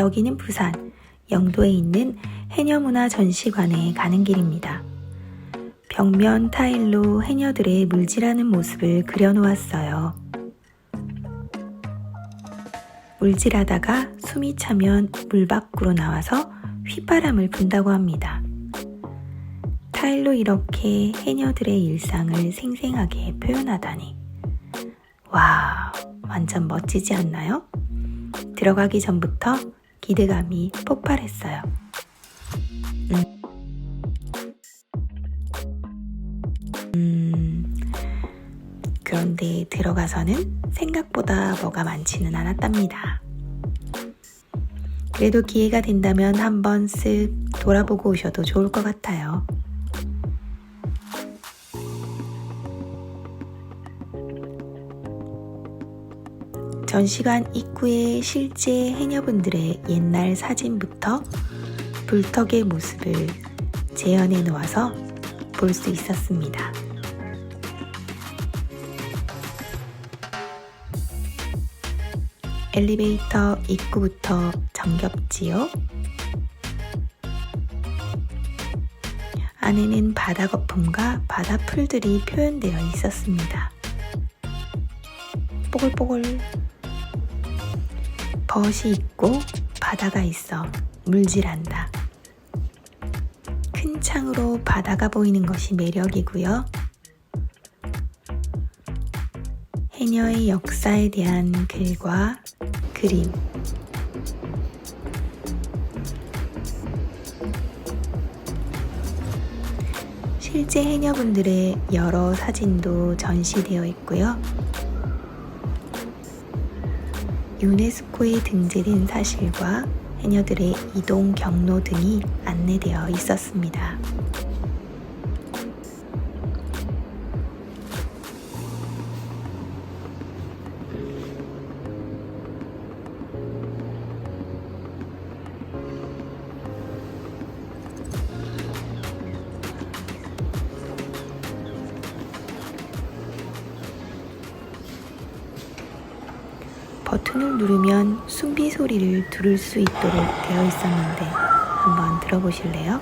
여기는 부산, 영도에 있는 해녀문화 전시관에 가는 길입니다. 벽면 타일로 해녀들의 물질하는 모습을 그려놓았어요. 물질하다가 숨이 차면 물 밖으로 나와서 휘바람을 분다고 합니다. 타일로 이렇게 해녀들의 일상을 생생하게 표현하다니. 와, 완전 멋지지 않나요? 들어가기 전부터 기대감이 폭발했어요. 음, 그런데 들어가서는 생각보다 뭐가 많지는 않았답니다. 그래도 기회가 된다면 한번 쓱 돌아보고 오셔도 좋을 것 같아요. 전시관 입구에 실제 해녀분들의 옛날 사진부터 불턱의 모습을 재현해 놓아서 볼 수 있었습니다. 엘리베이터 입구부터 정겹지요? 안에는 바다 거품과 바다 풀들이 표현되어 있었습니다. 뽀글뽀글 벗이 있고 바다가 있어 물질한다. 큰 창으로 바다가 보이는 것이 매력이고요. 해녀의 역사에 대한 글과 그림. 실제 해녀분들의 여러 사진도 전시되어 있고요. 유네스코에 등재된 사실과 해녀들의 이동 경로 등이 안내되어 있었습니다. 버튼을 누르면 숨비 소리를 들을 수 있도록 되어 있었는데 한번 들어보실래요?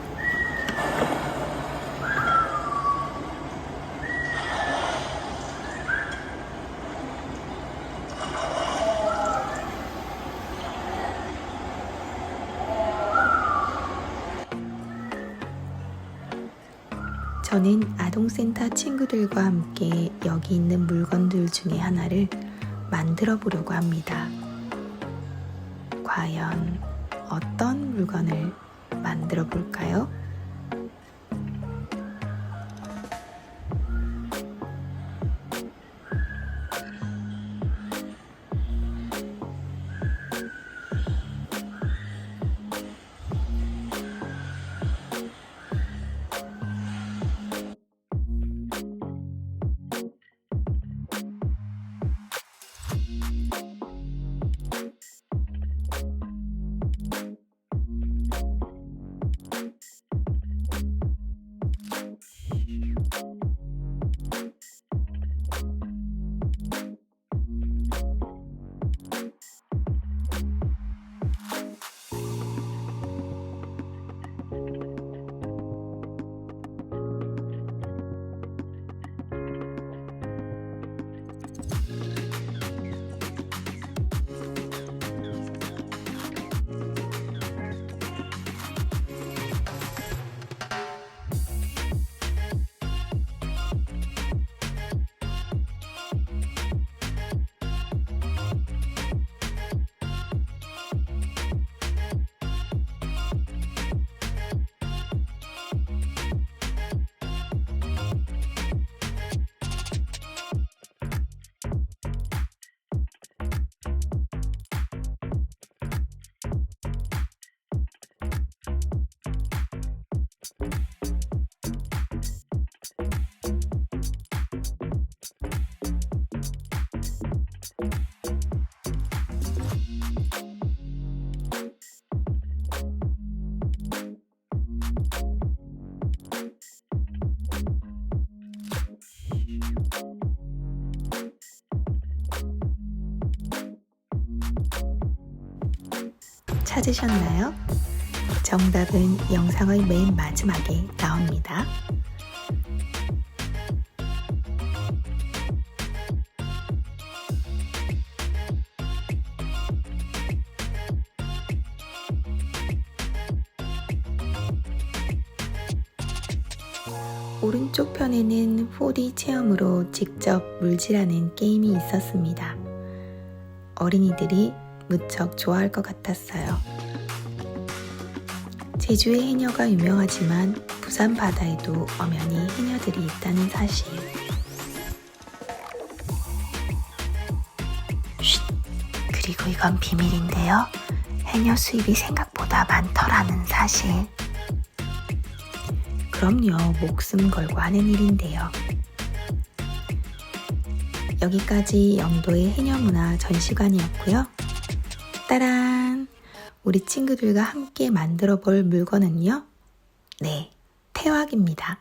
저는 아동센터 친구들과 함께 여기 있는 물건들 중에 하나를 만들어 보려고 합니다. 과연 어떤 물건을 만들어 볼까요? 찾으셨나요? 정답은 영상의 맨 마지막에 나옵니다. 오른쪽 편에는 4D 체험으로 직접 물질하는 게임이 있었습니다. 어린이들이 무척 좋아할 것 같았어요. 제주의 해녀가 유명하지만 부산 바다에도 엄연히 해녀들이 있다는 사실. 쉿! 그리고 이건 비밀인데요. 해녀 수입이 생각보다 많더라는 사실. 그럼요, 목숨 걸고 하는 일인데요. 여기까지 영도의 해녀문화 전시관이었고요. 따란! 우리 친구들과 함께 만들어 볼 물건은요? 네, 태왁입니다.